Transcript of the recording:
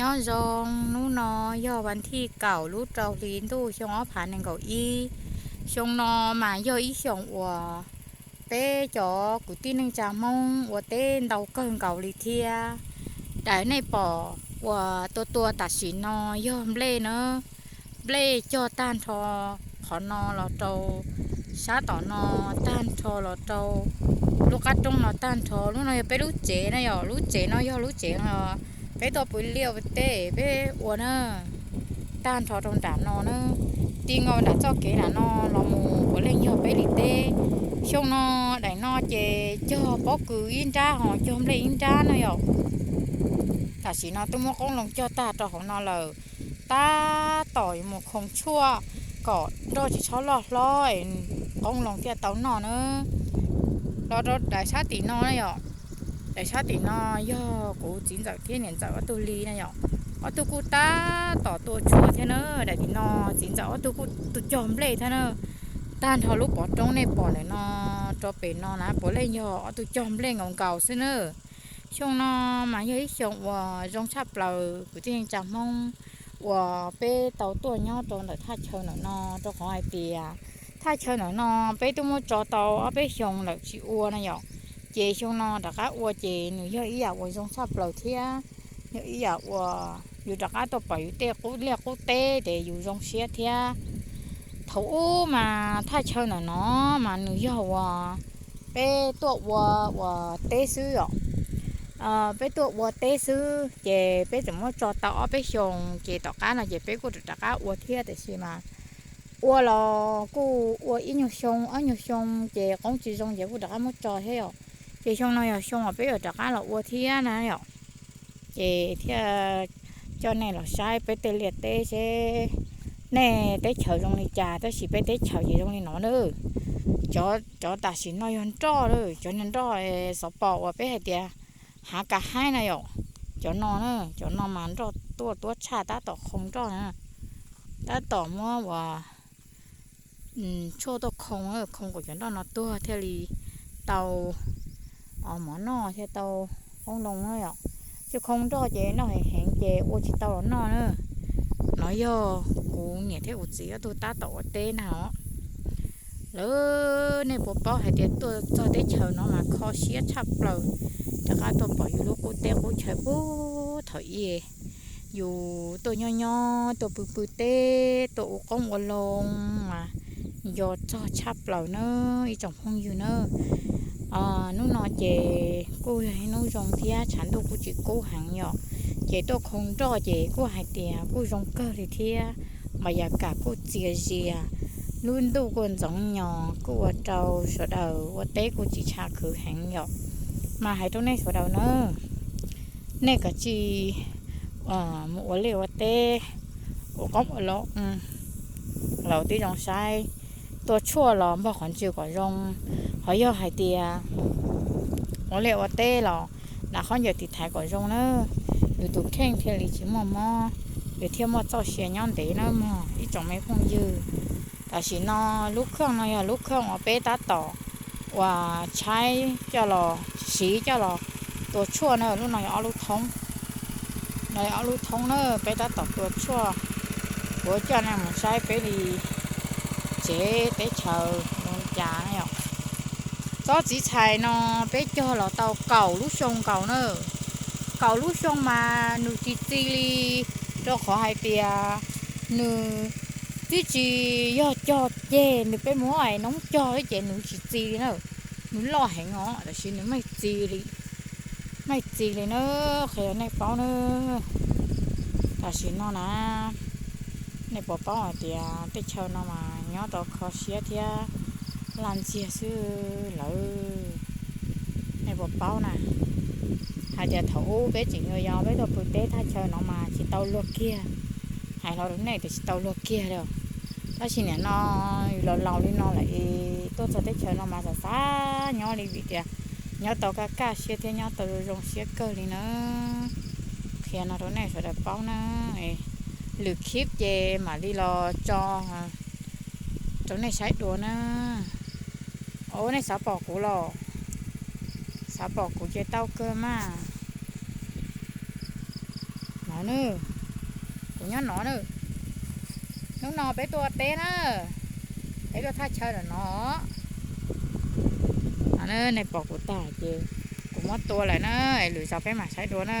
ย่อยองนูนอย่อวันที่เก่ารู้เราลีนดูชงอ้อผานหนึ่งเก่าอีชงนอหมาย่ออีชงอัวเป้จ่อกุฏิหนึ่งจามงอัวเต้นเดาเกินเก่าลีเทียได้ในปออัวตัวตัวตัดสินนอย่อมเล่เนอะเล่จอต้านทอขอนอเราโตช้าต่อนอต้านทอเราโตลูกกัดตรงนอต้านทอลูกนอยไปรู้เจนะยอรู้เจนอย่อรู้เจนอ bé tôi bụi liều tê bé uống nữa tan thọ trong đá nó nữa tí ngồi đã cho kế là nó nó có lên nhiều bé lì tê xong nó đại nó chè cho bó cứ in ra họ cho hôm nay in ra nữa rồi ta chỉ nó tôi mua con lòng cho ta cho họ nó là ta tỏi một không chua cỏ đó cho lọt lòi ông lòng kia tấu nó nữa đó đó đại sát tí nó này rồi แต่ชาตินอย่อกูจินจากเที่ยนจากอตุลีนะยองอตุกูตาต่อตัวชัวเทเนอร์แต่ที่นอจินจากอตุกูตุจอมเลยเทเนอร์ตานทอลูกปอตรงในปอเลยนอจอเป็นนอนะปอเลยย่ออตุจอมเลยงงเก่าเทเนอร์ช่วงนอมาเยอะช่วงว่าร้องชาเปล่ากูที่ยังจำมองว่าเป้เต่าตัวย่อตรงแต่ถ้าเชิญหนอนอตัวของไอเปียถ้าเชิญหนอนอเป้ตัวมอจอเต่าเอาไปชงหลักชิอัวนะยองเจช่วงนอนแต่ก็อวเจหนูเยอะอีอยากวัวทรงชาบเปล่าเทียเยอะอีอยากวัอยู่แต่ก็ตัวปล่อยเตะกูเรียกกูเตะแต่อยู่ทรงเสียเทียถูมาถ้าเชิาหน่อเนาะมาหนูเยอะวัวเป้ตัววัววัวเตะซื้ออเออไปตัววัวเตะซื้อเจไปสมมติจอต่อไปชงเจต่อการเ่ยเจไปกูตะอกาอวัวเทียแต่ใช่ไหมจีจงเจก一年上，这工资上，这我大概么做้哦。จช่วงน้อยช่วงอ่ะไปอยกจากการหลอวัวเทียนะเยอะเจเทียจนในหลอกใช้ไปเตลียเตเชแน่เตเฉาตรงนี้จ่าเตสิไปเตเฉาอยู่ตรงนี้หนอเนอจอจอตัดสินน้อยนจ่อเลยจนนันจ่อเอสบปอว่าไปให้เตียหากะให้นะเยอะจนนอนเนอจนนอนมันจ่อตัวตัวชาตาต่อคงจ่อนะตาต่อมัวว่าอืมโชั่ตัวคงเออคงก็จะนอนตัวเทลีเตา ở mỏ nó xe tàu không đồng thôi ạ chứ không cho chế nó phải hẹn chế ô chị tàu nó nữa nói vô cụ nhẹ thế ụt gì tôi ta tổ tê nào lỡ nên bố bảo hay để tôi cho tới chờ nó mà khó xía chắp lờ cho cả tôi bảo dù lúc cô tê cô chờ bố thở yên dù tôi nho nho tôi bự bự tê tôi con ô lông mà giờ cho chắp lờ nữa ý chồng không dù nữa à nó nói chị cô hay nó dùng thia chẳng đâu cô chỉ cô hàng nhỏ chị tôi không cho chị cô hay tiền cô dùng cơ thì thia mà giờ cả cô chia gì à luôn đâu còn giống nhỏ cô ở trâu sổ đầu ở tế cô chỉ cha cứ hàng nhỏ mà hãy tôi này sổ đầu nữa nè cả chị ờ mua liều ở tế ủa có một lỗ ừ lỗ tí dòng sai ตัวชั่วหรอมพอขอนจิวก่อนยงหอยยอหายเตียโอเลวเต้หรอนาขอนอยู่ติดถ่ายก่อนยงเนอะอยู่ตุกแข้งเทลิชิมอมออยู่เที่ยวมอเจ้าเชียนย้อนเตะนะมอทีจงไม่พงยือแต่สินอลูกเครื่องนอยลูกเครื่องเอาเป้ตัดต่อ ว่าใช้เจ้าหรอสีเจ้าหรอตัวชั่วเนอะลูกนอยเอาลูกท้องนอยเอาลูกท้องเนอะไปตัดต่อตัวชั่วหัวเจ้าเนี่ยมันใช้ไปดี chế bé chờ nông trà này ạ, đó chỉ chạy nó bé cho là tàu cầu lúc sông cầu nữa cầu lúc sông mà nụ chỉ chỉ li cho khó hai bia nụ chỉ chỉ do cho chè nụ bé mua ai nóng cho cái chè nụ chỉ chỉ nữa nụ lo hẹn ngó là xin nụ mày chỉ đi mày chỉ đi nữa khéo này bao nữa là xin nó nè nè bỏ bao thì à tết chiều nó mà nhớ đó khó xía thì làm gì sư lỡ nè bỏ bao nè hai giờ thấu bé chỉ người giàu bé thôi bữa tết tha chờ nó mà chỉ tàu luộc kia hai nó đúng này thì chỉ tàu luộc kia đâu đó chỉ nè nó lâu lâu đi nó lại tốt cho tết chờ nó mà sao xa nhớ đi bị thì nhớ tàu cá cá xía thế nhớ tàu rồng xía cơ đi nữa khi nào đúng này rồi được bao nữa หรือคลิปเยมาลีรอจอฮะจงในใช้ดัวนะโอ้ในสาวปอกูหลอกสาวปอกูเจเต้าเกิอมาหนอนอกูย้อนหนอนอน้องนอไปตัวเต้นอไปตัวท่าเชิดหนอหนอในปอกูตาเจกูมัดตัวเลยนะหรือสาไปมาใช้ดัวนะ